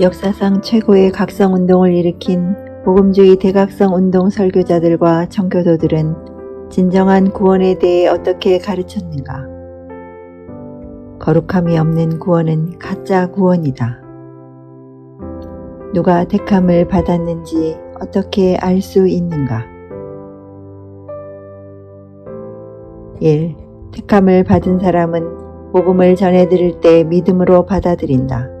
역사상 최고의 각성운동을 일으킨 복음주의 대각성 운동 설교자들과 청교도들은 진정한 구원에 대해 어떻게 가르쳤는가? 거룩함이 없는 구원은 가짜 구원이다. 누가 택함을 받았는지 어떻게 알 수 있는가? 1. 택함을 받은 사람은 복음을 전해드릴 때 믿음으로 받아들인다.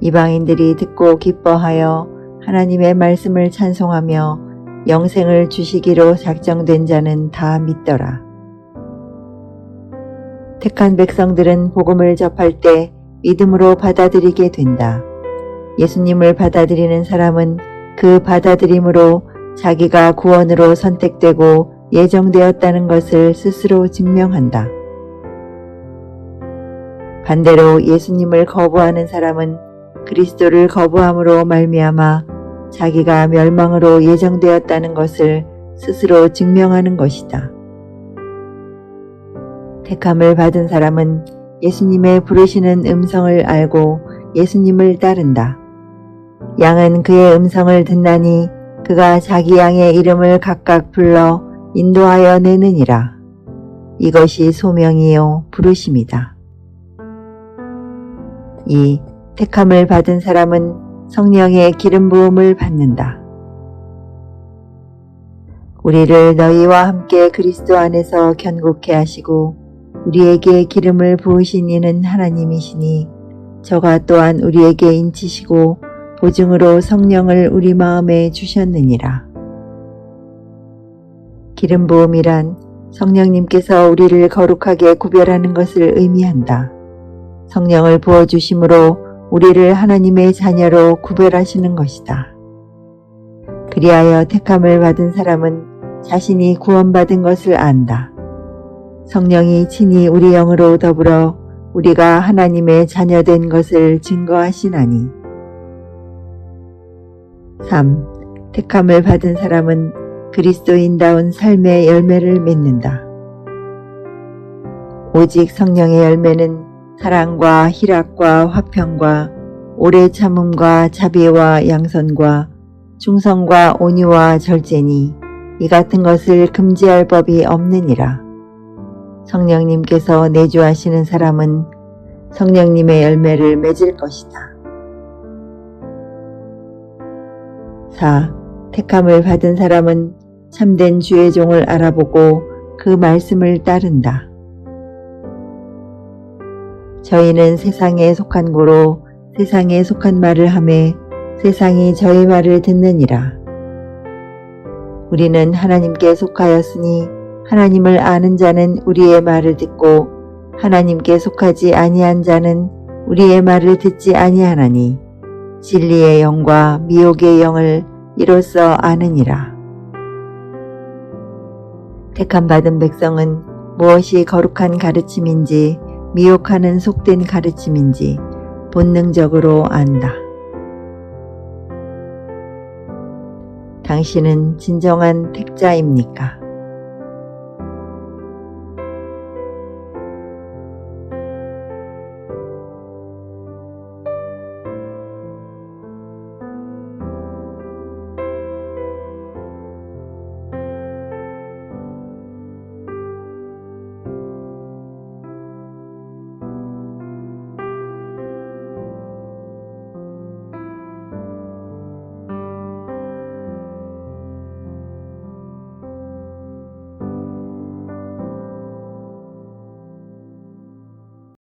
이방인들이 듣고 기뻐하여 하나님의 말씀을 찬송하며 영생을 주시기로 작정된 자는 다 믿더라. 택한 백성들은 복음을 접할 때 믿음으로 받아들이게 된다. 예수님을 받아들이는 사람은 그 받아들임으로 자기가 구원으로 선택되고 예정되었다는 것을 스스로 증명한다. 반대로 예수님을 거부하는 사람은 그리스도를 거부함으로 말미암아 자기가 멸망으로 예정되었다는 것을 스스로 증명하는 것이다. 택함을 받은 사람은 예수님의 부르시는 음성을 알고 예수님을 따른다. 양은 그의 음성을 듣나니 그가 자기 양의 이름을 각각 불러 인도하여 내느니라. 이것이 소명이요 부르심이다. 2. 택함을 받은 사람은 성령의 기름 부음을 받는다. 우리를 너희와 함께 그리스도 안에서 견고케 하시고 우리에게 기름을 부으신 이는 하나님이시니 저가 또한 우리에게 인치시고 보증으로 성령을 우리 마음에 주셨느니라. 기름 부음이란 성령님께서 우리를 거룩하게 구별하는 것을 의미한다. 성령을 부어 주심으로 우리를 하나님의 자녀로 구별하시는 것이다. 그리하여 택함을 받은 사람은 자신이 구원받은 것을 안다. 성령이 친히 우리 영으로 더불어 우리가 하나님의 자녀된 것을 증거하시나니. 3. 택함을 받은 사람은 그리스도인다운 삶의 열매를 맺는다. 오직 성령의 열매는 사랑과 희락과 화평과 오래 참음과 자비와 양선과 충성과 온유와 절제니 이 같은 것을 금지할 법이 없느니라. 성령님께서 내주하시는 사람은 성령님의 열매를 맺을 것이다. 4. 택함을 받은 사람은 참된 주의 종을 알아보고 그 말씀을 따른다. 저희는 세상에 속한 고로 세상에 속한 말을 하매 세상이 저희 말을 듣느니라. 우리는 하나님께 속하였으니 하나님을 아는 자는 우리의 말을 듣고 하나님께 속하지 아니한 자는 우리의 말을 듣지 아니하나니 진리의 영과 미혹의 영을 이로써 아느니라. 택함 받은 백성은 무엇이 거룩한 가르침인지 미혹하는 속된 가르침인지 본능적으로 안다. 당신은 진정한 택자입니까?